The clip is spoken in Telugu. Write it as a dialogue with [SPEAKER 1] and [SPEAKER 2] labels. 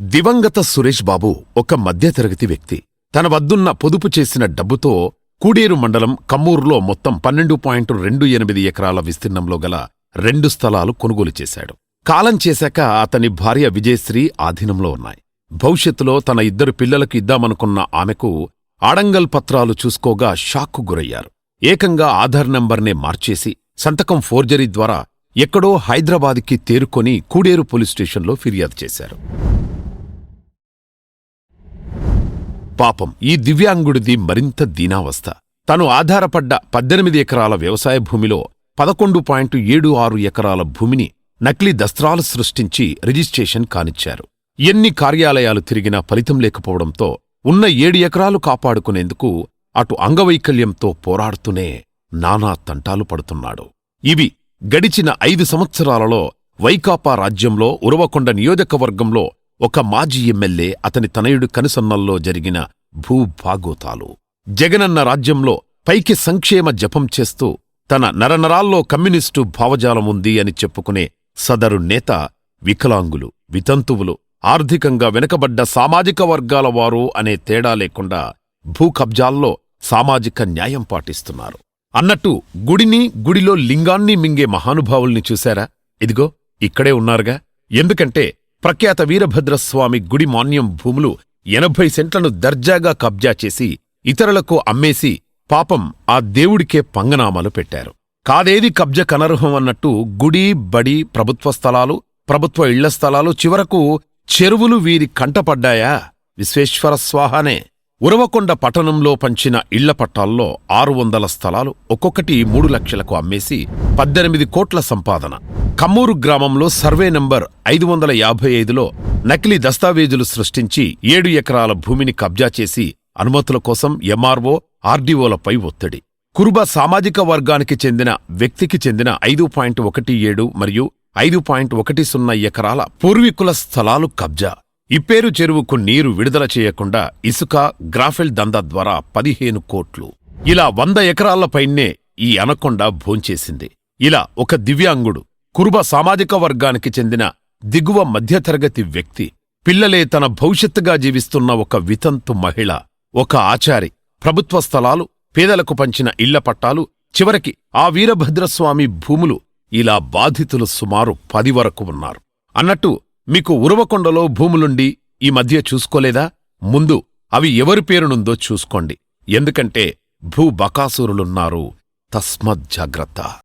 [SPEAKER 1] దివంగత సురేష్ బాబు ఒక మధ్యతరగతి వ్యక్తి. తన వద్దున్న పొదుపు చేసిన డబ్బుతో కూడేరు మండలం కమ్మూరులో మొత్తం పన్నెండు పాయింట్ రెండు ఎనిమిది ఎకరాల విస్తీర్ణంలో గల రెండు స్థలాలు కొనుగోలు చేశాడు. కాలం చేశాక అతని భార్య విజయశ్రీ ఆధీనంలో ఉన్నాయి. భవిష్యత్తులో తన ఇద్దరు పిల్లలకు ఇద్దామనుకున్న ఆమెకు ఆడంగల్ పత్రాలు చూసుకోగా షాక్కు గురయ్యారు. ఏకంగా ఆధార్ నంబర్నే మార్చేసి సంతకం ఫోర్జరీ ద్వారా ఎక్కడో హైదరాబాద్కి తేరుకొని కూడేరు పోలీస్ స్టేషన్లో ఫిర్యాదు చేశారు. పాపం. ఈ దివ్యాంగుడిది మరింత దీనావస్థ. తను ఆధారపడ్డ పద్దెనిమిది ఎకరాల వ్యవసాయ భూమిలో పదకొండు పాయింట్ ఏడు ఆరు ఎకరాల భూమిని నకిలీ దస్త్రాలు సృష్టించి రిజిస్ట్రేషన్ కానిచ్చారు. ఎన్ని కార్యాలయాలు తిరిగినా ఫలితం లేకపోవడంతో ఉన్న ఏడు ఎకరాలు కాపాడుకునేందుకు అటు అంగవైకల్యంతో పోరాడుతూనే నానా తంటాలు పడుతున్నాడు. ఇవి గడిచిన ఐదు సంవత్సరాలలో వైకాపా రాజ్యంలో ఉరవకొండ నియోజకవర్గంలో ఒక మాజీ ఎమ్మెల్యే అతని తనయుడు కనుసన్నల్లో జరిగిన భూభాగోతాలు. జగనన్న రాజ్యంలో పైకి సంక్షేమ జపం చేస్తూ తన నరనరాల్లో కమ్యూనిస్టు భావజాలం ఉంది అని చెప్పుకునే సదరు నేత వికలాంగులు వితంతువులు ఆర్థికంగా వెనుకబడ్డ సామాజిక వర్గాల వారు అనే తేడా లేకుండా భూకబ్జాల్లో సామాజిక న్యాయం పాటిస్తున్నారు. అన్నట్టు గుడిని గుడిలో లింగాన్ని మింగే మహానుభావుల్ని చూశారా? ఇదిగో ఇక్కడే ఉన్నారుగా. ఎందుకంటే ప్రఖ్యాత వీరభద్రస్వామి గుడి మాన్యం భూములు ఎనభై సెంట్లను దర్జాగా కబ్జా చేసి ఇతరులకు అమ్మేసి పాపం ఆ దేవుడికే పంగనామాలు పెట్టారు. కాదేది కబ్జ కనర్హం అన్నట్టు గుడి బడి ప్రభుత్వ స్థలాలు ప్రభుత్వ ఇళ్ళ స్థలాలు చివరకు చెరువులు వీరి కంటపడ్డాయా? విశ్వేశ్వర స్వాహానే. ఉరవకొండ పట్టణంలో పంచిన ఇళ్ళ పట్టాల్లో ఆరు వందల స్థలాలు ఒక్కొక్కటి మూడు లక్షలకు అమ్మేసి పద్దెనిమిది కోట్ల సంపాదన. కమ్మూరు గ్రామంలో సర్వే నంబర్ ఐదు వందల యాభై ఐదులో నకిలీ దస్తావేజులు సృష్టించి ఏడు ఎకరాల భూమిని కబ్జా చేసి అనుమతుల కోసం ఎంఆర్ఓ ఆర్డీఓలపై ఒత్తిడి. కురుబ సామాజిక వర్గానికి చెందిన వ్యక్తికి చెందిన ఐదు పాయింట్ ఒకటి ఏడు మరియు ఐదు పాయింట్ ఒకటి సున్నా ఎకరాల పూర్వీకుల స్థలాలు కబ్జా. ఇప్పేరు చెరువుకు నీరు విడుదల చేయకుండా ఇసుక గ్రాఫెల్ దందా ద్వారా పదిహేను కోట్లు. ఇలా వంద ఎకరాలపైనే ఈ అనకొండ భోంచేసింది. ఇలా ఒక దివ్యాంగుడు కురుబ సామాజిక వర్గానికి చెందిన దిగువ మధ్యతరగతి వ్యక్తి. పిల్లలే తన భవిష్యత్తుగా జీవిస్తున్న ఒక వితంతు మహిళ ఒక ఆచారి. ప్రభుత్వ స్థలాలు పేదలకు పంచిన ఇళ్ళ పట్టాలు చివరికి ఆ వీరభద్రస్వామి భూములు ఇలా బాధితులు సుమారు పది వరకు ఉన్నారు. అన్నట్టు మీకు ఉరవకొండలో భూములుండి ఈ మధ్య చూసుకోలేదా? ముందు అవి ఎవరి పేరునుందో చూసుకోండి. ఎందుకంటే భూ బకాసురులున్నారు తస్మత్ జాగ్రత్త.